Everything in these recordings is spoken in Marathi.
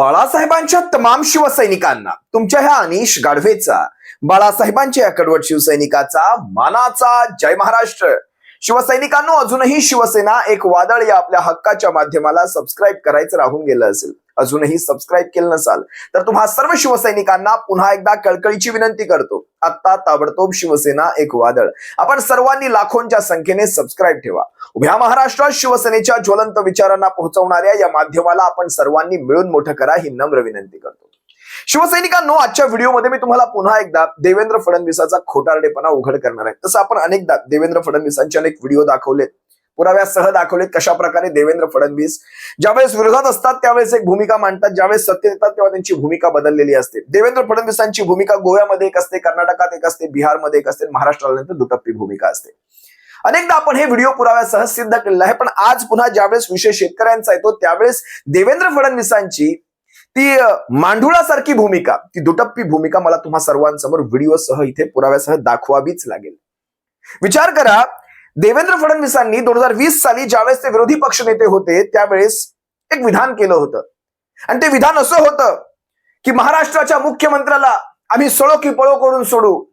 बाळासाहेबांच्या तमाम शिवसैनिकांना तुमच्या ह्या अनिश गाढवेचा बाळासाहेबांच्या या कडवट शिवसैनिकाचा मानाचा जय महाराष्ट्र. शिवसैनिकांनो अजूनही शिवसेना एक वादळ या आपल्या हक्काच्या माध्यमाला सबस्क्राईब करायचं राहून गेलं असेल. अजूनही सबस्क्राईब केलं नसाल तर तुम्हा सर्व शिवसैनिकांना पुन्हा एकदा कळकळीची विनंती करतो. आत्ता ताबडतोब शिवसेना एक वादळ. आपण सर्वांनी लाखोंच्या संख्येने सबस्क्राईब ठेवा. उभ्या महाराष्ट्रात शिवसेनेच्या ज्वलंत विचारांना पोहोचवणाऱ्या या माध्यमाला आपण सर्वांनी मिळून मोठं करा ही नम्र विनंती करतो. शिवसैनिकांनो आजच्या व्हिडिओमध्ये मी तुम्हाला पुन्हा एकदा देवेंद्र फडणवीसाचा खोटारडेपणा उघड करणार आहे. तसं आपण अनेकदा देवेंद्र फडणवीसांचे अनेक व्हिडिओ दाखवलेत. पुराव्यासह दाखवलेत कशा प्रकारे देवेंद्र फडणवीस. ज्यावेळेस विरोधात असतात त्यावेळेस एक भूमिका मांडतात. ज्यावेळेस सत्तेत येतात तेव्हा त्यांची भूमिका बदललेली असते. देवेंद्र फडणवीसांची भूमिका गोव्यामध्ये एक असते कर्नाटकात एक असते बिहारमध्ये एक असते महाराष्ट्राला नंतर दुटप्पी भूमिका असते. अनेकदा आपण हे व्हिडिओ पुराव्यासह सिद्ध केलेलं आहे पण आज पुन्हा ज्यावेळेस विषय शेतकऱ्यांचा येतो त्यावेळेस देवेंद्र फडणवीसांची ती मांडुळासारखी भूमिका ती दुटप्पी भूमिका मला तुम्हा सर्वांसमोर व्हिडिओ सह इथे पुराव्यासह दाखवावीच लागेल. विचार करा देवेंद्र फडणवीसांनी दोन हजार वीस साली ज्यावेळेस ते विरोधी पक्षनेते होते त्यावेळेस एक विधान केलं होतं. आणि ते विधान असं होतं की महाराष्ट्राच्या मुख्यमंत्र्याला आम्ही सळो की पळो करून सोडू.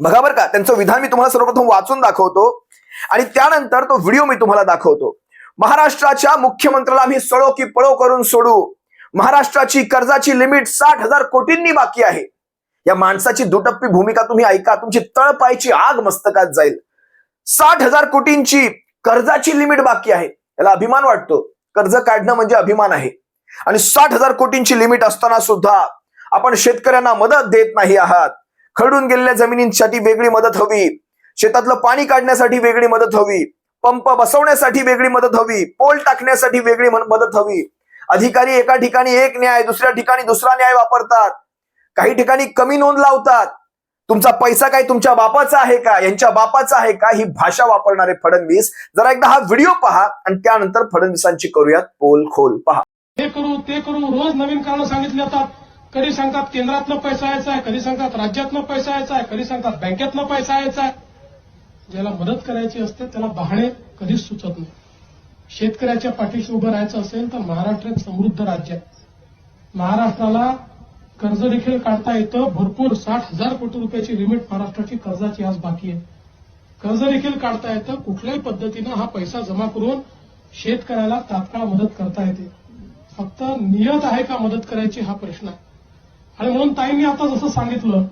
बघा बरं का त्यांचं विधान मी तुम्हाला सर्वप्रथम वाचून दाखवतो आणि त्यानंतर तो व्हिडिओ मी तुम्हाला दाखवतो. महाराष्ट्राच्या मुख्यमंत्र्याला आम्ही सळो की पळो करून सोडू. महाराष्ट्राची कर्जाची लिमिट साठ हजार कोटींनी बाकी आहे. या माणसाची दुटप्पी भूमिका तुम्ही ऐका तुमची तळपायची आग मस्तकात जाईल. साठ हजार कोटींची कर्जाची लिमिट बाकी आहे. याला अभिमान वाटतो. कर्ज काढणं म्हणजे अभिमान आहे. आणि साठ हजार कोटींची लिमिट असताना सुद्धा आपण शेतकऱ्यांना मदत देत नाही आहात. खरडून गेलेल्या जमिनींसाठी वेगळी मदत हवी. शेतातलं पाणी काढण्यासाठी वेगळी मदत हवी. पंप बसवण्यासाठी वेगळी मदत हवी. पोल टाकण्यासाठी वेगळी मदत हवी. अधिकारी एका ठिकाणी एक न्याय दुसऱ्या ठिकाणी दुसरा न्याय वापरतात. काही ठिकाणी कमी नोंद लावतात. तुमचा पैसा काय तुमच्या बापाचा आहे का? यांच्या बापाचा आहे का? ही भाषा वापरणारे फडणवीस. जरा एकदा हा व्हिडिओ पहा आणि त्यानंतर फडणवीसांची करूयात पोल खोल. पहा. हे करू ते करू. रोज नवीन कारण सांगितले जातात. कधी सांगतात केंद्रातनं पैसा यायचा आहे कधी सांगतात राज्यातनं पैसा यायचा आहे कधी सांगतात बँकेतनं पैसा यायचा आहे. ज्याला मदत करायची असते त्याला बहाणे कधीच सुचत नाही. शेतकऱ्याच्या पाठीशी उभं राहायचं असेल तर महाराष्ट्र एक समृद्ध राज्य आहे. महाराष्ट्राला कर्ज देखील काढता येतं. भरपूर साठ हजार कोटी रुपयाची लिमिट महाराष्ट्राची कर्जाची आज बाकी आहे. कर्ज देखील काढता येतं. कुठल्याही पद्धतीनं हा पैसा जमा करून शेतकऱ्याला तात्काळ मदत करता येते. फक्त नियत आहे का मदत करायची हा प्रश्न आहे. आणि म्हणून ताईंनी आता जसं सांगितलं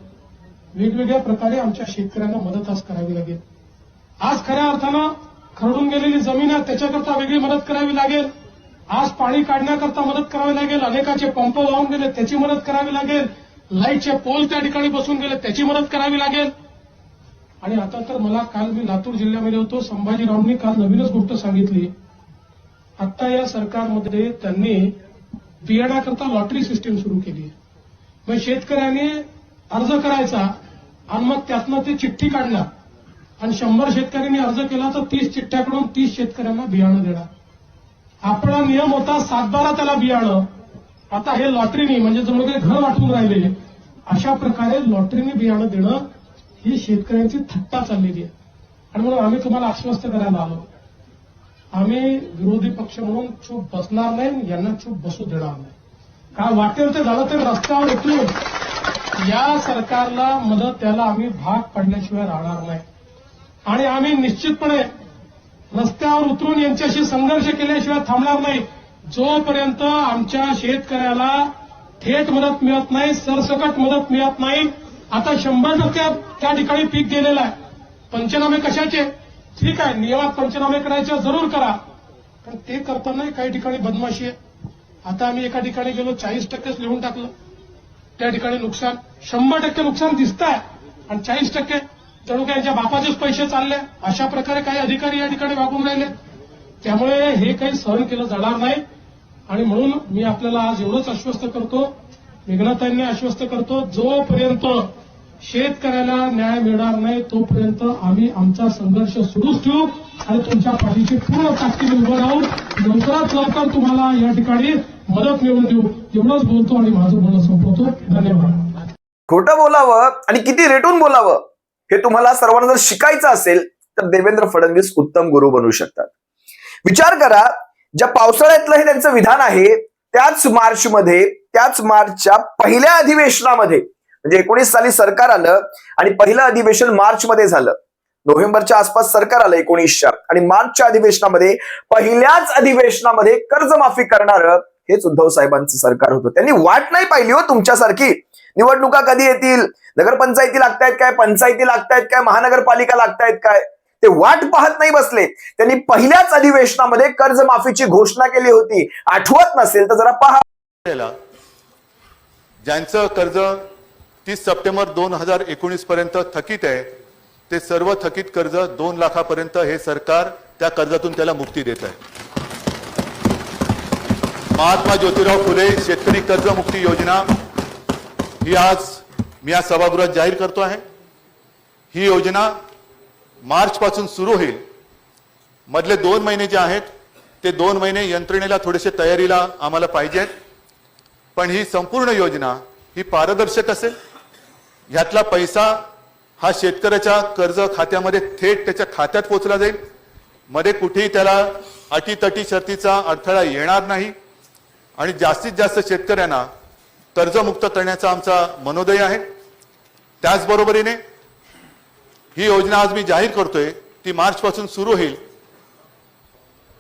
वेगवेगळ्या प्रकारे आमच्या शेतकऱ्यांना मदत आज करावी लागेल. आज खऱ्या अर्थानं खरडून गेलेली जमीन आहे त्याच्याकरता वेगळी मदत करावी लागेल. आज पाणी काढण्याकरता मदत करावी लागेल अनेकाचे पंप वाहून गेले त्याची मदत करावी लागेल लाईटचे पोल त्या ठिकाणी बसून गेले त्याची मदत करावी लागेल. आणि आता तर मला काल मी लातूर जिल्ह्यामध्ये होतो संभाजीरावांनी काल नवीनच गोष्ट सांगितली. आता या सरकारमध्ये त्यांनी बियाण्याकरता लॉटरी सिस्टीम सुरू केली. मग शेतकऱ्याने अर्ज करायचा आणि मग त्यातनं ते चिठ्ठी काढणार आणि शंभर शेतकऱ्यांनी अर्ज केला तर तीस चिठ्ठ्याकडून तीस शेतकऱ्यांना बियाणं देणार. आपला नियम होता सातबारा त्याला बियाणं. आता हे लॉटरीनी म्हणजे जणू काही घर वाटून राहिले. अशा प्रकारे लॉटरीने बियाणं देणं ही शेतकऱ्यांची थट्टा चाललेली आहे. आणि म्हणून आम्ही तुम्हाला आश्वस्त करायला आलो. आम्ही विरोधी पक्ष म्हणून चूप बसणार नाही यांना चूप बसू देणार नाही. काय वाटेल ते झालं तर रस्त्यावर उतरून या सरकारला मदत त्याला आम्ही भाग पडल्याशिवाय राहणार नाही. आणि आम्ही निश्चितपणे रस्त्यावर उतरून यांच्याशी संघर्ष केल्याशिवाय थांबणार नाही. जोपर्यंत आमच्या शेतकऱ्याला थेट मदत मिळत नाही सरसकट मदत मिळत नाही आता शंभर टक्के त्या ठिकाणी पीक गेलेलं आहे. पंचनामे कशाचे? ठीक आहे नियमात पंचनामे करायचे जरूर करा. पण ते करताना काही ठिकाणी बदमाशी आहे. आता आम्ही एका ठिकाणी गेलो चाळीस टक्केच लिहून टाकलं. त्या ठिकाणी नुकसान शंभर टक्के नुकसान दिसत आहे आणि चाळीस टक्के त्यामुळे काही यांच्या बापाचेच पैसे चालले. अशा प्रकारे काही अधिकारी या ठिकाणी वागून राहिले. त्यामुळे हे काही सहन केलं जाणार नाही. आणि म्हणून मी आपल्याला आज एवढंच आश्वस्त करतो. मेघनाथांनी आश्वस्त करतो जोपर्यंत शेतकऱ्याला न्याय मिळणार नाही तोपर्यंत आम्ही आमचा संघर्ष सुरूच ठेवू आणि तुमच्या पाठीची पूर्ण ताकदीने उभं राहून लवकरात लवकर तुम्हाला या ठिकाणी मदत मिळवून देऊ. एवढंच बोलतो आणि माझं बोलणं संपवतो. धन्यवाद. खोटं बोलावं आणि किती रेटून बोलावं? हे तुम्हाला सर्वांना जर शिकायचं असेल तर देवेंद्र फडणवीस उत्तम गुरु बनू शकतात. विचार करा ज्या पावसाळ्यातलं हे त्यांचं विधान आहे त्याच मार्च मध्ये त्याच मार्चच्या पहिल्या अधिवेशनामध्ये म्हणजे एकोणीस साली सरकार आलं आणि पहिलं अधिवेशन मार्च मध्ये झालं. नोव्हेंबरच्या आसपास सरकार आलं एकोणीसच्या. आणि मार्चच्या अधिवेशनामध्ये पहिल्याच अधिवेशनामध्ये कर्जमाफी करणारं हेच उद्धव साहेबांचं सरकार होतं. त्यांनी वाट नाही पाहिली हो तुमच्यासारखी. निवडणुका कधी येतील? नगरपंचायती लागतायत काय? पंचायती लागतायत काय? महानगरपालिका लागतायत काय? ते वाट पाहत नाही बसले. त्यांनी पहिल्याच अधिवेशनामध्ये कर्जमाफीची घोषणा केली होती. आठवत नसेल तर जरा पहा. ज्यांचं कर्ज तीस सप्टेंबर दोन हजार एकोणीस पर्यंत थकीत आहे ते सर्व थकीत कर्ज दोन लाखापर्यंत हे सरकार त्या कर्जातून त्याला मुक्ती देत आहे. महात्मा ज्योतिराव फुले शेतकरी कर्जमुक्ती योजना ही आज मी या सभागृहात जाहीर करतो आहे. ही योजना मार्चपासून सुरू होईल. मधले दोन महिने जे आहेत ते दोन महिने यंत्रणेला थोडेसे तयारीला आम्हाला पाहिजेत. पण ही संपूर्ण योजना ही पारदर्शक असेल. ह्यातला पैसा हा शेतकऱ्याच्या कर्ज खात्यामध्ये थेट त्याच्या खात्यात पोचला जाईल. मध्ये कुठेही त्याला अटीतटी शर्तीचा अडथळा येणार नाही. आणि जास्तीत जास्त शेतकऱ्यांना कर्जमुक्त करण्याचा आमचा मनोदय आहे. त्याचबरोबरीने ही योजना आज मी जाहीर करतोय ती मार्च पासून सुरू होईल.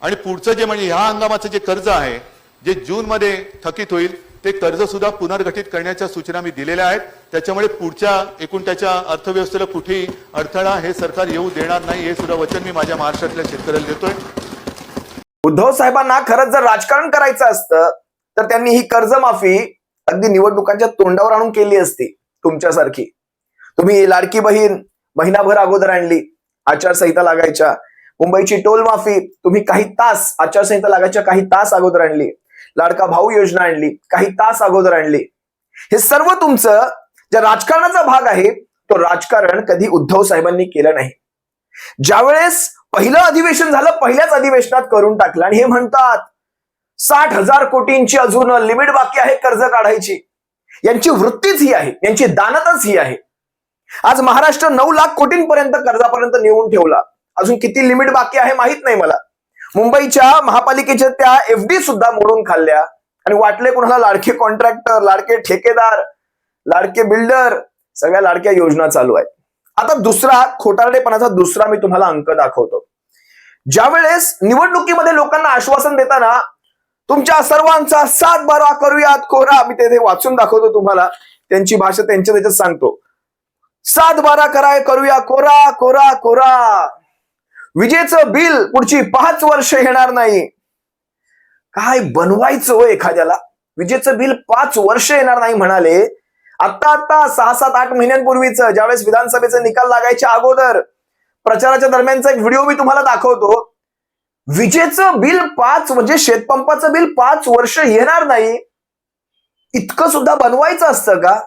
आणि पुढचं जे म्हणजे ह्या हंगामाचं जे कर्ज आहे जे जून मध्ये थकीत होईल ते कर्ज सुद्धा पुनर्गठित करण्याच्या सूचना मी दिलेल्या आहेत. त्याच्यामुळे पुढच्या एकूण त्याच्या अर्थव्यवस्थेला कुठेही अडथळा हे सरकार येऊ देणार नाही हे सुद्धा वचन मी माझ्या महाराष्ट्रातल्या शेतकऱ्याला देतोय. उद्धव साहेबांना खरंच जर राजकारण करायचं असतं तर त्यांनी ही कर्जमाफी अगदी निवडणुकांच्या तोंडावर आणून केली असती तुमच्यासारखी. तुम्ही लाडकी बहीण महिनाभर अगोदर आणली आचारसंहिता लागायच्या. मुंबईची टोल माफी तुम्ही काही तास आचारसंहिता लागायच्या काही तास अगोदर आणली. लाडका भाऊ योजना आणली काही तास अगोदर आणली. हे सर्व तुमचं ज्या राजकारणाचा भाग आहे तो राजकारण कधी उद्धव साहेबांनी केलं नाही. ज्यावेळेस पहिलं अधिवेशन झालं पहिल्याच अधिवेशनात करून टाकलं. आणि हे म्हणतात साठ हजार कोटींची अजून लिमिट बाकी आहे कर्ज काढायची. यांची वृत्तीच ही आहे यांची दानतच ही आहे. आज महाराष्ट्र नऊ लाख कोटींपर्यंत कर्जापर्यंत नेऊन ठेवला. अजून किती लिमिट बाकी आहे माहीत नाही मला. मुंबईच्या महापालिकेच्या त्या एफडी सुद्धा मोडून खाल्ल्या. आणि वाटले कुणाला लाडके कॉन्ट्रॅक्टर लाडके ठेकेदार लाडके बिल्डर सगळ्या लाडक्या योजना चालू आहेत. आता दुसरा खोटारडेपणाचा दुसरा मी तुम्हाला अंक दाखवतो. ज्यावेळेस निवडणुकीमध्ये लोकांना आश्वासन देताना तुमच्या सर्वांचा सात बारा करूयात कोरा. मी ते वाचून दाखवतो तुम्हाला. त्यांची भाषा त्यांच्या त्याच्यात सांगतो. सात बारा कराय करूया कोरा कोरा कोरा. विजेचं बिल पुढची पाच वर्ष येणार नाही. काय बनवायचं हो एखाद्याला? विजेचं बिल पाच वर्ष येणार नाही म्हणाले. आता आता सहा सात आठ महिन्यांपूर्वीच ज्यावेळेस विधानसभेचा निकाल लागायच्या अगोदर प्रचाराच्या दरम्यानचा एक व्हिडिओ मी तुम्हाला दाखवतो. विजेचं बिल पाच म्हणजे शेतपंपाचं बिल पाच वर्ष येणार नाही. इतकं सुद्धा बनवायचं असतं का?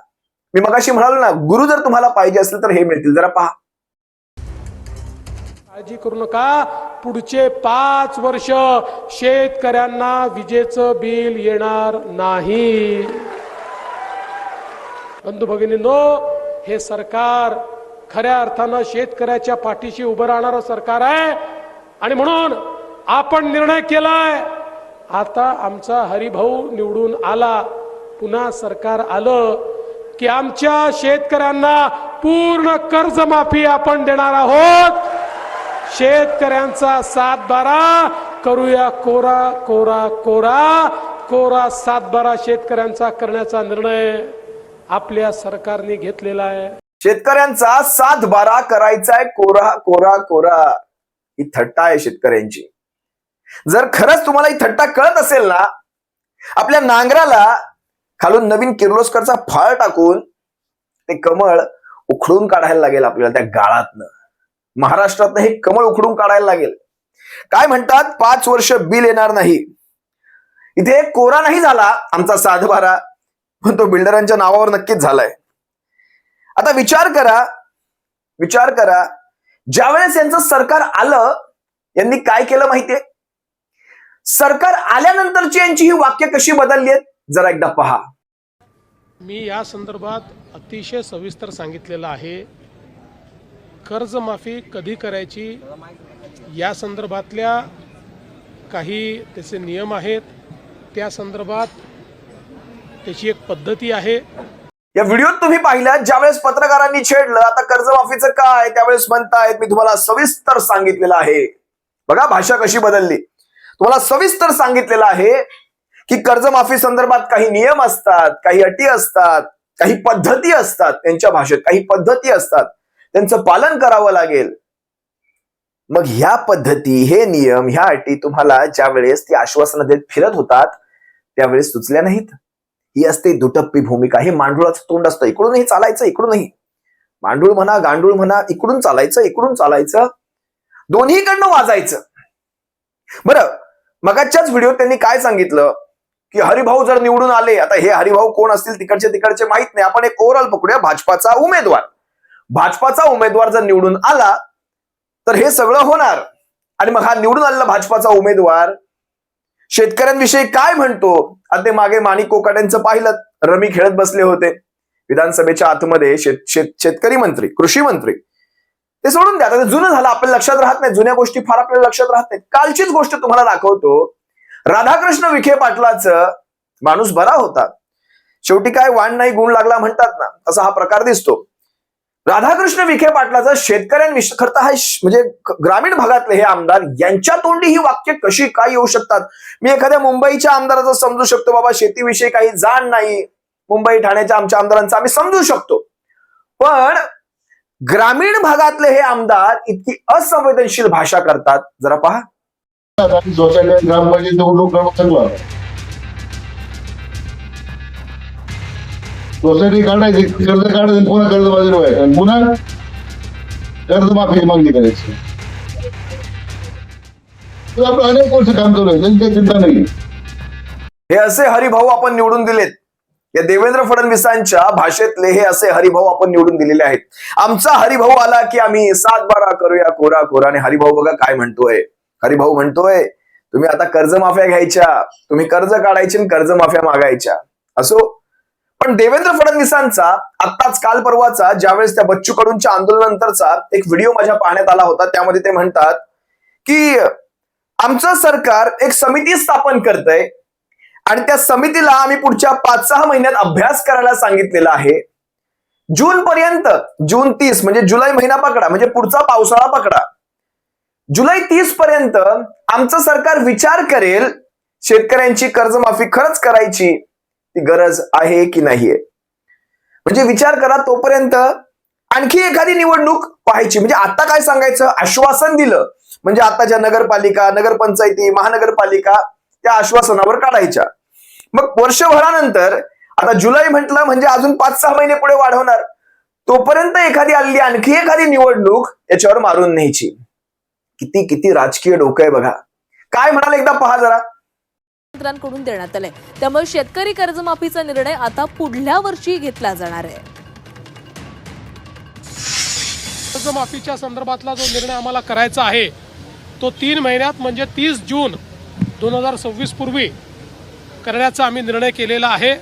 मी मगाशी म्हणालो ना गुरु जर तुम्हाला पाहिजे असेल तर हे मिळतील. जरा पहा. काळजी करू नका. पुढचे पाच वर्ष शेतकऱ्यांना विजेचं बिल येणार नाही. बंधू भगिनींनो हे सरकार खऱ्या अर्थानं शेतकऱ्याच्या पाठीशी उभं राहणारं सरकार आहे. आणि म्हणून आपण निर्णय केलाय. आता आमचा हरिभाऊ निवडून आला. पुन्हा सरकार आलं की आमच्या शेतकऱ्यांना पूर्ण कर्जमाफी आपण देणार आहोत. शेतकऱ्यांचा सात बारा करूया कोरा कोरा कोरा. कोरा सात बारा शेतकऱ्यांचा करण्याचा निर्णय आपल्या सरकारने घेतलेला आहे. शेतकऱ्यांचा सात बारा आहे कोरा कोरा कोरा. ही थट्टा आहे शेतकऱ्यांची. जर खरंच तुम्हाला ही थट्टा कळत असेल ना आपल्या नांगराला खालून नवीन किर्लोस्करचा फाळ टाकून ते कमळ उखडून काढायला लागेल आपल्याला त्या गाळातनं. महाराष्ट्रातनं हे कमळ उखडून काढायला लागेल. काय म्हणतात? पाच वर्ष बिल येणार नाही. इथे कोरा नाही झाला आमचा साधबारा पण तो बिल्डरांच्या नावावर नक्कीच झालाय. आता विचार करा विचार करा ज्यावेळेस यांचं सरकार आलं यांनी काय केलं माहितीये? सरकार आल्यानंतरची यांची ही वाक्य कशी बदलली आहेत? जरा एकदा पहा. मी या संदर्भात अतिशय सविस्तर सांगितलेलं आहे. कर्जमाफी कधी करायची? या संदर्भातल्या काही त्याचे नियम आहेत. त्या संदर्भात त्याची एक पद्धती आहे. या व्हिडिओत तुम्ही पाहिलं ज्यावेळेस पत्रकारांनी छेडलं आता कर्जमाफीचं काय? त्यावेळेस म्हणतायत मी तुम्हाला सविस्तर सांगितलेलं आहे. बघा भाषा कशी बदलली. तुम्हाला सविस्तर सांगितलेलं आहे की कर्जमाफी संदर्भात काही नियम असतात काही अटी असतात काही पद्धती असतात त्यांच्या भाषेत काही पद्धती असतात. त्यांचं पालन करावं लागेल. मग ह्या पद्धती हे नियम ह्या अटी तुम्हाला ज्या वेळेस ती आश्वासनं देत फिरत होतात त्यावेळेस सुचल्या नाहीत. ही असते दुटप्पी भूमिका. हे मांडुळाचं तोंड असतं. इकडूनही चालायचं इकडूनही. मांडूळ म्हणा गांडूळ म्हणा इकडून चालायचं इकडून चालायचं. दोन्हीकडनं वाजायचं. बरं मगाच्याच व्हिडिओ त्यांनी काय सांगितलं? की हरिभाऊ जर निवडून आले आता हे हरिभाऊ कोण असतील तिकडचे तिकडचे माहीत नाही. आपण एक ओव्हरऑल पकडूया भाजपाचा उमेदवार. भाजपाचा उमेदवार जर निवडून आला तर हे सगळं होणार. आणि मग हा निवडून आलेला भाजपाचा उमेदवार शेतकऱ्यांविषयी काय म्हणतो? आता ते मागे माणिक कोकाट्यांचं पाहिलं रमी खेळत बसले होते. विधानसभेच्या आतमध्ये शेत शेत शेतकरी मंत्री कृषी मंत्री. ते सोडून द्या. आता जुनं झालं आपल्या लक्षात राहत नाही. जुन्या गोष्टी फार आपल्याला लक्षात राहत नाहीत. कालचीच गोष्ट तुम्हाला दाखवतो. राधाकृष्ण विखे पाटलाचं माणूस बरा होता. शेवटी काय वाण नाही गुण लागला म्हणतात ना असा हा प्रकार दिसतो. राधाकृष्ण विखे पाटलाचं शेतकऱ्यांविषयी खरं तर हा म्हणजे ग्रामीण भागातले हे आमदार यांच्या तोंडी ही वाक्य कशी काय येऊ शकतात? मी एखाद्या मुंबईच्या आमदाराचं समजू शकतो बाबा शेतीविषयी काही जाण नाही. मुंबई ठाण्याच्या आमच्या आमदारांचं आम्ही समजू शकतो. पण ग्रामीण भागातले हे आमदार इतकी असंवेदनशील भाषा करतात. जरा पहा. सोसायटी ग्रामपंचायत निवडणूक चांगला सोसायटी काढायची कर्ज काढायचं पुन्हा कर्ज बाजूला व्हायचं. पुन्हा कर्ज माफी मागणी करायची. आपलं अनेक वर्ष काम चालू आहे त्यांची चिंता नाही. हे असे हरिभाऊ आपण निवडून दिलेत. या देवेंद्र फडणवीसांच्या भाषेतले हे असे हरिभाऊ आपण निवडून दिलेले आहेत. आमचा हरिभाऊ आला की आम्ही सात बारा करूया कोरा कोरा आणि हरिभाऊ बघा काय म्हणतोय. हरिभाऊ म्हणतोय तुम्ही आता कर्जमाफ्या घ्यायच्या. तुम्ही कर्ज काढायचे आणि कर्जमाफ्या मागायच्या. असो. पण देवेंद्र फडणवीसांचा आत्ताच काल परवाचा ज्यावेळेस त्या बच्चू कडूंच्या आंदोलनानंतरचा एक व्हिडिओ माझ्या पाहण्यात आला होता त्यामध्ये ते म्हणतात की आमचं सरकार एक समिती स्थापन करतंय आणि त्या समितीला आम्ही पुढच्या पाच सहा महिन्यात अभ्यास करायला सांगितलेला आहे. जून पर्यंत जून तीस म्हणजे जुलै महिना पकडा म्हणजे पुढचा पावसाळा पकडा. जुलै तीस पर्यंत आमचं सरकार विचार करेल शेतकऱ्यांची कर्जमाफी खरंच करायची ती गरज आहे की नाहीये? म्हणजे विचार करा तोपर्यंत आणखी एखादी निवडणूक पाहायची. म्हणजे आता काय सांगायचं? आश्वासन दिलं. म्हणजे आताच्या नगरपालिका नगरपंचायती महानगरपालिका त्या आश्वासनावर काढायच्या. मग वर्षभरानंतर आता जुलै म्हटलं म्हणजे अजून पाच सहा महिने पुढे वाढवणार तोपर्यंत एखादी आलेली आणखी एखादी निवडणूक याच्यावर मारून न्यायची. किती किती राजकीय डोकं आहे बघा. काय म्हणाल एकदा पहा जरा. मंत्र्यांकडून देण्यात आलंय. त्यामुळे शेतकरी कर्जमाफीचा निर्णय आता पुढल्या वर्षी घेतला जाणार आहे. कर्जमाफीच्या संदर्भातला जो निर्णय आम्हाला करायचा आहे तो तीन महिन्यात म्हणजे तीस जून दोन हजार सव्वीस पूर्वी करण्याचा आम्ही निर्णय केलेला आहे.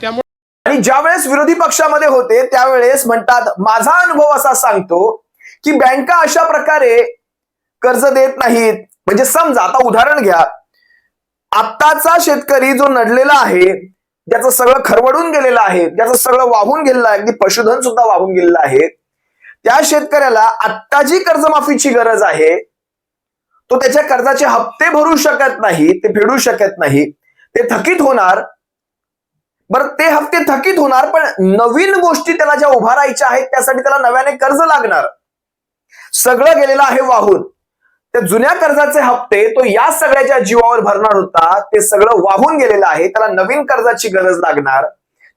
त्यामुळे आणि ज्यावेळेस विरोधी पक्षामध्ये होते त्यावेळेस म्हणतात माझा अनुभव असा सांगतो की बँका अशा प्रकारे कर्ज देत नाहीत. म्हणजे समजा आता उदाहरण घ्या. आत्ताचा शेतकरी जो नडलेला आहे ज्याचं सगळं खरवडून गेलेलं आहे ज्याचं सगळं वाहून गेलेलं आहे अगदी पशुधन सुद्धा वाहून गेलेलं आहे त्या शेतकऱ्याला आत्ता जी कर्जमाफीची गरज आहे. तो त्याच्या कर्जाचे हप्ते भरू शकत नाही ते फेडू शकत नाही. ते थकीत होणार. बरं ते हप्ते थकीत होणार पण नवीन गोष्टी त्याला ज्या उभारायच्या आहेत त्यासाठी त्याला नव्याने कर्ज लागणार. सगळं गेलेलं आहे वाहून. त्या जुन्या कर्जाचे हप्ते तो या सगळ्याच्या जीवावर भरणार होता ते सगळं वाहून गेलेलं आहे त्याला नवीन कर्जाची गरज लागणार.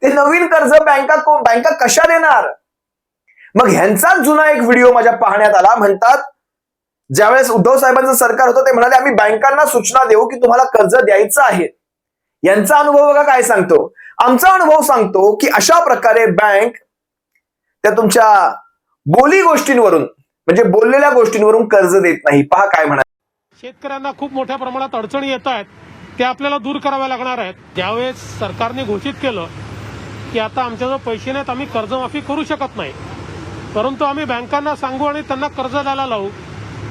ते नवीन कर्ज बँका बँका कशा देणार? मग ह्यांचाच जुना एक व्हिडिओ माझ्या पाहण्यात आला. म्हणतात ज्यावेळेस उद्धव साहेबांचं सरकार होतं ते म्हणाले आम्ही बँकांना सूचना देऊ की तुम्हाला कर्ज द्यायचं आहे. यांचा अनुभव बघा काय सांगतो. आमचा अनुभव सांगतो की अशा प्रकारे बँक त्या तुमच्या बोली गोष्टींवरून म्हणजे बोललेल्या गोष्टींवरून कर्ज देत नाही. पहा काय म्हणा शेतकऱ्यांना खूप मोठ्या प्रमाणात अडचणी येत आहेत. ते आपल्याला दूर कराव्या लागणार आहेत. ज्यावेळेस सरकारने घोषित केलं की आता आमच्याजवळ पैसे नाहीत आम्ही कर्जमाफी करू शकत नाही. परंतु आम्ही बँकांना सांगू आणि त्यांना कर्ज द्यायला लावू.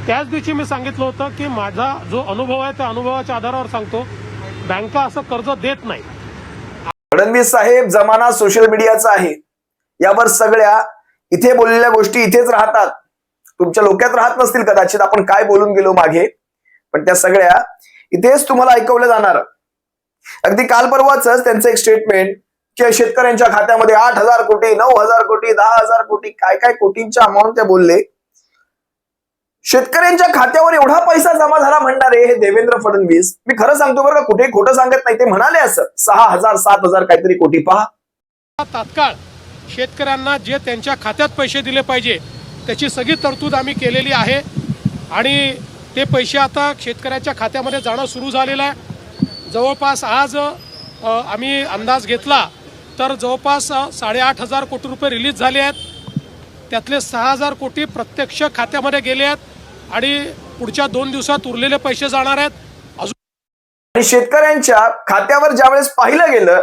त्याच दिवशी मी सांगितलं होतं की माझा जो अनुभव आहे त्या अनुभवाच्या आधारावर सांगतो. बँका असं कर्ज देत नाही. फडणवीस साहेब जमाना सोशल मीडियाचा आहे. यावर सगळ्या इथे बोललेल्या गोष्टी इथेच राहतात. तुमच्या डोक्यात राहत नसतील कदाचित. आपण काय बोलून गेलो मागे? पण त्या सगळ्या इथेच तुम्हाला ऐकवलं जाणार. अगदी काल परवाच त्यांचं एक स्टेटमेंट की शेतकऱ्यांच्या खात्यामध्ये आठ हजार कोटी नऊ हजार कोटी दहा हजार कोटी काय काय कोटींच्या अमाऊंट ते बोलले. शेतकऱ्यांच्या खात्यावर एवढा पैसा जमा झाला म्हणणारे हे देवेंद्र फडणवीस मी खरं सांगतो बरं का कुठे खोटं सांगत नाही ते म्हणाले असं. सहा हजार सात हजार काहीतरी कोटी पहा. तात्काळ शेतकऱ्यांना जे त्यांच्या खात्यात पैसे दिले पाहिजे त्याची सगळी तरतूद आम्ही केलेली आहे. आणि ते पैसे आता शेतकऱ्याच्या खात्यामध्ये जाणं सुरू झालेलं आहे. जवळपास आज आम्ही अंदाज घेतला तर जवळपास साडेआठ हजार कोटी रुपये रिलीज झाले आहेत. त्यातले सहा हजार कोटी प्रत्यक्ष खात्यामध्ये गेले आहेत. आणि पुढच्या दोन दिवसात उरलेले पैसे जाणार आहेत. अजून आणि शेतकऱ्यांच्या खात्यावर ज्यावेळेस पाहिलं गेलं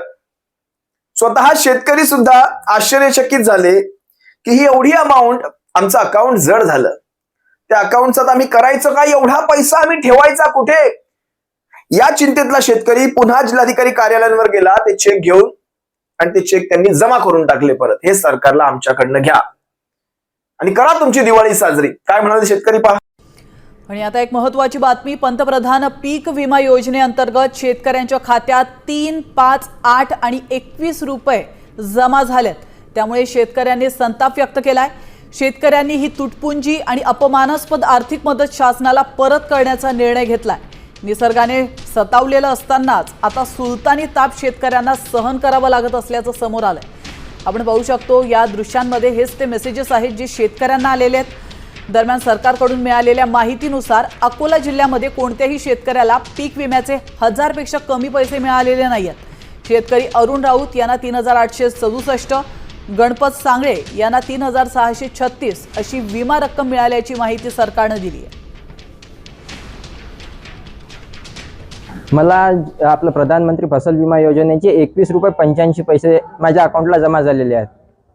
स्वतः शेतकरी सुद्धा आश्चर्यचकित झाले की ही एवढी अमाऊंट आमचं अकाउंट जड झालं. त्या अकाउंटचा आम्ही करायचं काय? एवढा पैसा आम्ही ठेवायचा कुठे? या चिंतेतला शेतकरी पुन्हा जिल्हाधिकारी कार्यालयांवर गेला ते चेक घेऊन आणि ते चेक त्यांनी जमा करून टाकले परत. हे सरकारला आमच्याकडनं घ्या. आणि करा तुमची दिवाळी साजरी. काय म्हणाले शेतकरी पहा? आणि आता एक महत्वाची बातमी पंतप्रधान पीक विमा योजनेअंतर्गत शेतकऱ्यांच्या खात्यात तीन पाच आठ आणि एकवीस रुपये जमा झालेत. त्यामुळे शेतकऱ्यांनी संताप व्यक्त केलाय. शेतकऱ्यांनी ही तुटपुंजी आणि अपमानास्पद आर्थिक मदत शासनाला परत करण्याचा निर्णय घेतलाय. निसर्गाने सतावलेलं असतानाच आता सुलतानी ताप शेतकऱ्यांना सहन करावं लागत असल्याचं समोर आलंय. आपण पाहू शकतो या दृश्यांमध्ये हेच ते मेसेजेस आहेत जे शेतकऱ्यांना आलेले आहेत. दरम्यान सरकारकडून मिळालेल्या माहितीनुसार अकोला जिल्ह्यामध्ये कोणत्याही शेतकऱ्याला पीक विम्याचे हजारपेक्षा कमी पैसे मिळालेले नाही आहेत शेतकरी अरुण राऊत यांना तीन हजार आठशे सदुसष्ट गणपत सांगळे यांना तीन हजार सहाशे छत्तीस अशी विमा रक्कम मिळाल्याची माहिती सरकारनं दिली आहे. मला आपलं प्रधानमंत्री फसल विमा योजनेचे एकवीस रुपये पंच्याऐंशी पैसे माझ्या अकाउंटला जमा झालेले आहेत.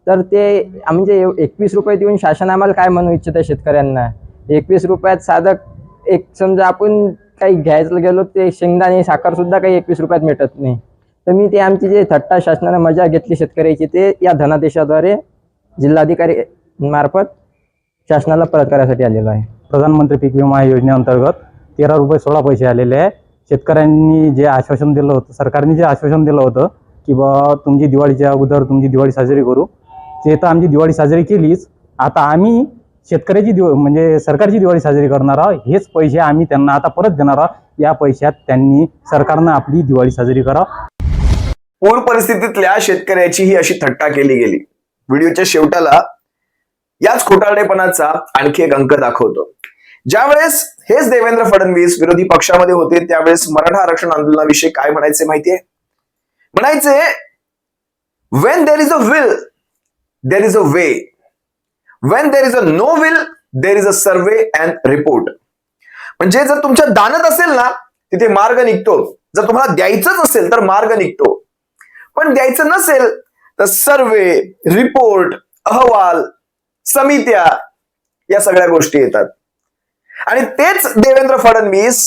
तर ते म्हणजे एकवीस रुपये देऊन शासन आम्हाला काय म्हणू इच्छित आहे शेतकऱ्यांना? एकवीस रुपयात साधं एक समजा आपण काही घ्यायला गेलो ते शेंगदाणे साखरसुद्धा काही एकवीस रुपयात मिळत नाही. तर मी ते आमची जे थट्टा शासनानं मजा घेतली शेतकऱ्याची ते या धनादेशाद्वारे जिल्हाधिकारी मार्फत शासनाला परत करायसाठी आलेलो आहे. प्रधानमंत्री पीक विमा योजनेअंतर्गत तेरा रुपये सोळा पैसे आलेले आहे. शेतकऱ्यांनी जे आश्वासन दिलं होतं सरकारने जे आश्वासन दिलं होतं की बा तुमची दिवाळीच्या अगोदर तुमची दिवाळी साजरी करू. ते तर आमची दिवाळी साजरी केलीच. आता आम्ही शेतकऱ्याची दिव म्हणजे सरकारची दिवाळी साजरी करणार आहोत हेच पैसे आम्ही त्यांना आता परत देणार आहोत. या पैशात त्यांनी सरकारनं आपली दिवाळी साजरी करावं. पूर परिस्थितीतल्या शेतकऱ्याची ही अशी थट्टा केली गेली? व्हिडिओच्या शेवटाला याच खोटारडेपणाचा आणखी एक अंक दाखवतो. ज्यावेळेस हेच देवेंद्र फडणवीस विरोधी पक्षामध्ये होते त्यावेळेस मराठा आरक्षण आंदोलनाविषयी काय म्हणायचे माहितीये? म्हणायचे when there is a will there is a way when there is a no will there is a survey and report म्हणजे जर तुमच्या दानत असेल ना तिथे मार्ग निघतो. जर तुम्हाला द्यायचंच असेल तर मार्ग निघतो. पण द्यायचं नसेल तर सर्वे रिपोर्ट अहवाल समित्या या सगळ्या गोष्टी येतात. आणि तेच देवेंद्र फडणवीस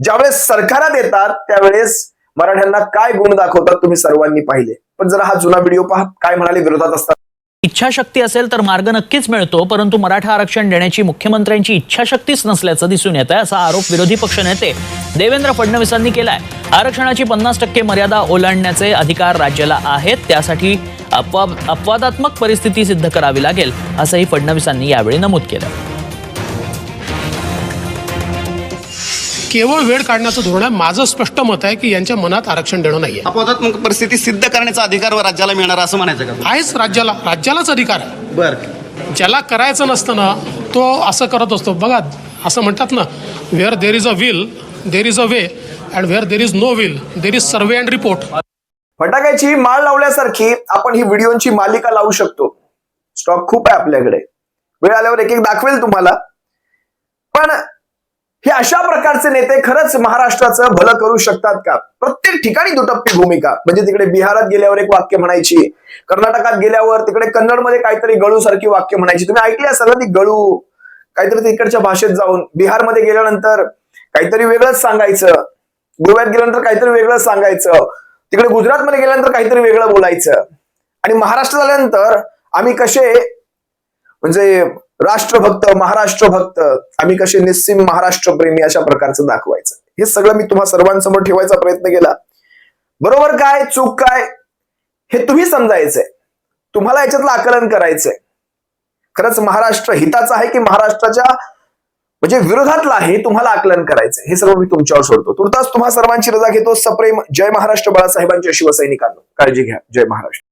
ज्यावेळेस सरकारात येतात त्यावेळेस मराठ्यांना काय गुण दाखवतात तुम्ही सर्वांनी पाहिले. पण जरा हा जुना व्हिडिओ पहा काय म्हणाले विरोधात असतात. इच्छाशक्ती असेल तर मार्ग नक्कीच मिळतो परंतु मराठा आरक्षण देण्याची मुख्यमंत्र्यांची इच्छाशक्तीच नसल्याचं दिसून येत आहे असा आरोप विरोधी पक्षनेते देवेंद्र फडणवीसांनी केलाय. आरक्षणाची पन्नास टक्के मर्यादा ओलांडण्याचे अधिकार राज्याला आहेत त्यासाठी अपवादात्मक परिस्थिती सिद्ध करावी लागेल असंही फडणवीसांनी यावेळी नमूद केलं. केवळ वेळ काढण्याचं धोरण आहे. माझं स्पष्ट मत आहे की यांच्या मनात आरक्षण देणं नाहीये. अपवादात्मक परिस्थिती सिद्ध करण्याचा अधिकार व राज्याला मिळणार असं म्हणायचं का? आहेच राज्याला. राज्यालाच अधिकार आहे. बर. ज्याला करायचं नसतं ना तो असं करत असतो. बघा असं म्हणतात ना where there is a will there is a way and where there is no will there is survey and report फटाक्याची माळ लावल्यासारखी आपण ही व्हिडिओची मालिका लावू शकतो. स्टॉक खूप आहे आपल्याकडे. वेळ आल्यावर एक एक दाखवेल तुम्हाला. पण हे अशा प्रकारचे नेते खरंच महाराष्ट्राचं भलं करू शकतात का? प्रत्येक ठिकाणी दुटप्पी भूमिका. म्हणजे तिकडे बिहारात गेल्यावर एक वाक्य म्हणायची कर्नाटकात गेल्यावर तिकडे कन्नडमध्ये काहीतरी गळू सारखी वाक्य म्हणायची. तुम्ही ऐकली असाल ना ती गळू? काहीतरी तिकडच्या भाषेत जाऊन. बिहारमध्ये गेल्यानंतर काहीतरी वेगळंच सांगायचं. गोव्यात गेल्यानंतर काहीतरी वेगळंच सांगायचं. तिकडे गुजरातमध्ये गेल्यानंतर काहीतरी वेगळं बोलायचं. आणि महाराष्ट्र झाल्यानंतर आम्ही कसे म्हणजे राष्ट्रभक्त महाराष्ट्र भक्त आम्ही कसे निस्सिम महाराष्ट्रप्रेमी अशा प्रकारचं दाखवायचं. हे सगळं मी तुम्हा सर्वांसमोर ठेवायचा प्रयत्न केला. बरोबर काय चूक काय हे तुम्ही समजायचंय. तुम्हाला याच्यातलं आकलन करायचंय. खरंच महाराष्ट्र हिताचं आहे की महाराष्ट्राच्या म्हणजे विरोधातला आहे तुम्हाला आकलन करायचंय. हे सर्व मी तुमच्यावर सोडतो. तुर्तास तुम्हा सर्वांची रजा घेतो. सप्रेम जय महाराष्ट्र बाळासाहेबांच्या शिवसैनिकांना. काळजी घ्या. जय महाराष्ट्र.